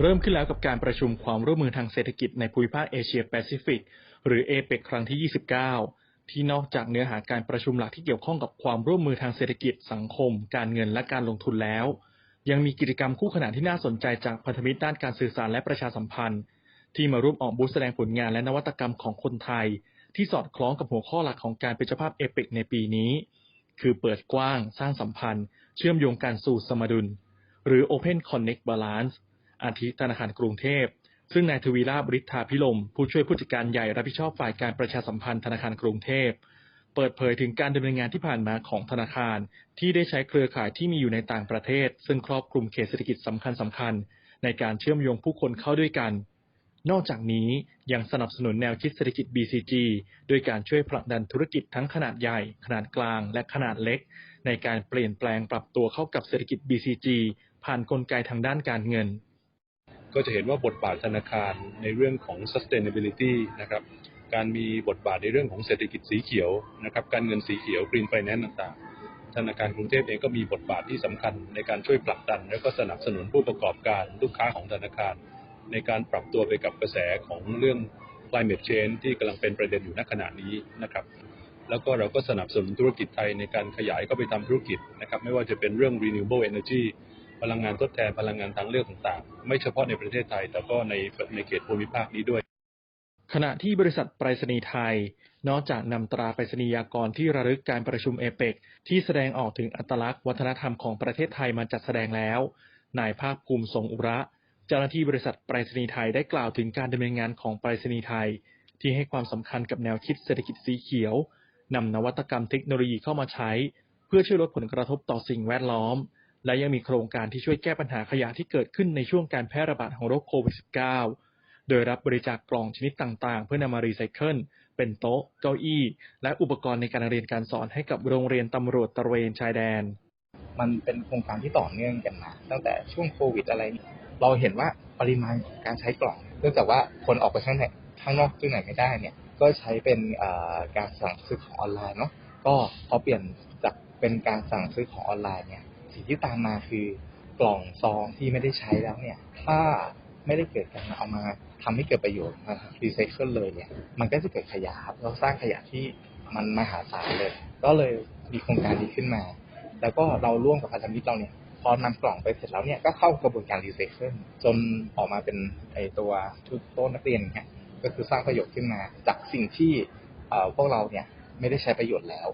เริ่มขึ้นแล้วกับการประชุมความร่วมมือทางเศรษฐกิจในภูมิภาคเอเชียแปซิฟิก หรือเอเปคครั้งที่ 29 ที่นอกจากเนื้อหาการประชุมหลักที่เกี่ยวข้องกับความร่วมมือทางเศรษฐกิจ สังคม การเงินและการลงทุนแล้ว ยังมีกิจกรรมคู่ขนานที่น่าสนใจจากพันธมิตรด้านการสื่อสารและประชาสัมพันธ์ ที่มาร่วมออกบูธแสดงผลงานและนวัตกรรมของคนไทย ที่สอดคล้องกับหัวข้อหลักของการเป็นเจ้าภาพเอเปกในปีนี้ คือเปิดกว้าง สร้างสัมพันธ์ เชื่อมโยงการสู่สมดุล หรือ Open Connect Balance อาทิธนาคารกรุงเทพ ซึ่งนายทวีราบฤทธาพิลม ผู้ช่วยผู้จัดการใหญ่รับผิดชอบฝ่ายการประชาสัมพันธ์ธนาคารกรุงเทพ เปิดเผยถึงการดำเนินงานที่ผ่านมาของธนาคาร ที่ได้ใช้เครือข่ายที่มีอยู่ในต่างประเทศ ซึ่งครอบคลุมเขตเศรษฐกิจสำคัญสำคัญๆในการเชื่อมโยงผู้คนเข้าด้วยกัน นอกจากนี้ยังสนับสนุนแนวคิดเศรษฐกิจ BCG ด้วยการช่วยผลักดันธุรกิจทั้งขนาดใหญ่ ขนาดกลาง และขนาดเล็ก ในการเปลี่ยนแปลงปรับตัวเข้ากับเศรษฐกิจ BCG ผ่านกลไกทางด้านการเงิน ก็จะเห็นว่าบทบาทธนาคารในเรื่องของ sustainability นะครับการมีบทบาทในเรื่องของเศรษฐกิจสีเขียวนะครับการเงินสีเขียว green finance ต่างๆ ธนาคารกรุงเทพเองก็มีบทบาทที่สำคัญในการช่วยผลักดัน และก็สนับสนุนผู้ประกอบการลูกค้าของธนาคาร ในการปรับตัวไปกับกระแสของเรื่อง climate change ที่กำลังเป็นประเด็นอยู่ณขณะนี้นะครับแล้วก็เราก็สนับสนุนธุรกิจไทยในการขยายเข้าไปทำธุรกิจนะครับไม่ว่าจะเป็นเรื่อง renewable energy พลังงานทดแทนพลังงานทางเลือกต่างๆ ไม่เฉพาะในประเทศไทย แต่ก็ในในเขตภูมิภาคนี้ด้วย ขณะที่บริษัทไปรษณีย์ไทย นอกจากนำตราไปรษณียากรที่ระลึกการประชุมเอเปกที่แสดงออกถึงอัตลักษณ์วัฒนธรรมของประเทศไทยมาจัดแสดงแล้ว นายภาคภูมิทรงอุระ เจ้าหน้าที่บริษัทไปรษณีย์ไทยได้กล่าวถึงการดำเนินงานของไปรษณีย์ไทย ที่ให้ความสำคัญกับแนวคิดเศรษฐกิจสีเขียวนำนวัตกรรมเทคโนโลยีเข้ามาใช้ เพื่อช่วยลดผลกระทบต่อสิ่งแวดล้อม และยังมีโครงการที่ช่วยแก้ปัญหาขยะที่เกิดขึ้นในช่วงการแพร่ระบาดของโรคโควิด -19 โดยรับบริจาคกล่องชนิดต่างๆ เพื่อนำมารีไซเคิลเป็นโต๊ะ เก้าอี้ และอุปกรณ์ในการเรียนการสอนให้กับโรงเรียนตำรวจตระเวนชายแดน มันเป็นโครงการที่ต่อเนื่องกันมาตั้งแต่ช่วงโควิดอะไร เราเห็นว่าปริมาณการใช้กล่องเนื่องจากว่าคนออกไปข้างในข้างนอกที่ไหนไม่ได้เนี่ยก็ใช้เป็นการสั่งซื้อของออนไลน์เนาะก็พอเปลี่ยนจากเป็นการสั่งซื้อของออนไลน์เนี่ย สิ่งที่ตามมาคือกล่องซองที่ไม่ได้ใช้แล้วเนี่ย ถ้าไม่ได้เกิดการเอามาทำให้เกิดประโยชน์นะครับรีไซเคิลเลยเนี่ย มันก็จะเกิดขยะครับเราสร้างขยะที่มันมหาศาลเลย ก็เลยมีโครงการนี้ขึ้นมา แล้วก็เราร่วมกับพันธมิตรเราเนี่ย พอนำกล่องไปเสร็จแล้วเนี่ย ก็เข้ากระบวนการรีไซเคิลจนออกมาเป็นไอตัวชุดโต๊ะนักเรียนเนี่ยก็คือสร้างประโยชน์ขึ้นมา จากสิ่งที่พวกเราเนี่ยไม่ได้ใช้ประโยชน์แล้ว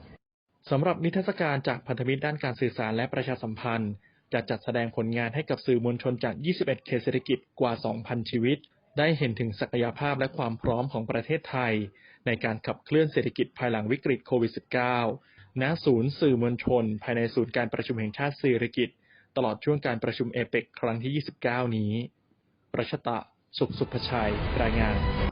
สำหรับนิทรรศการจากพันธมิตรด้านการสื่อสารและประชาสัมพันธ์ จะจัดแสดงผลงานให้กับสื่อมวลชนจาก 21 เขตเศรษฐกิจกว่า 2,000 ชีวิต ได้เห็นถึงศักยภาพและความพร้อมของประเทศไทย ในการขับเคลื่อนเศรษฐกิจภายหลังวิกฤตโควิด -19 ณ ศูนย์สื่อมวลชน ภายในศูนย์การประชุมแห่งชาติเศรษฐกิจ ตลอดช่วงการประชุมเอเปกครั้งที่ 29 นี้ ประชตะ สุขสุภชัย รายงาน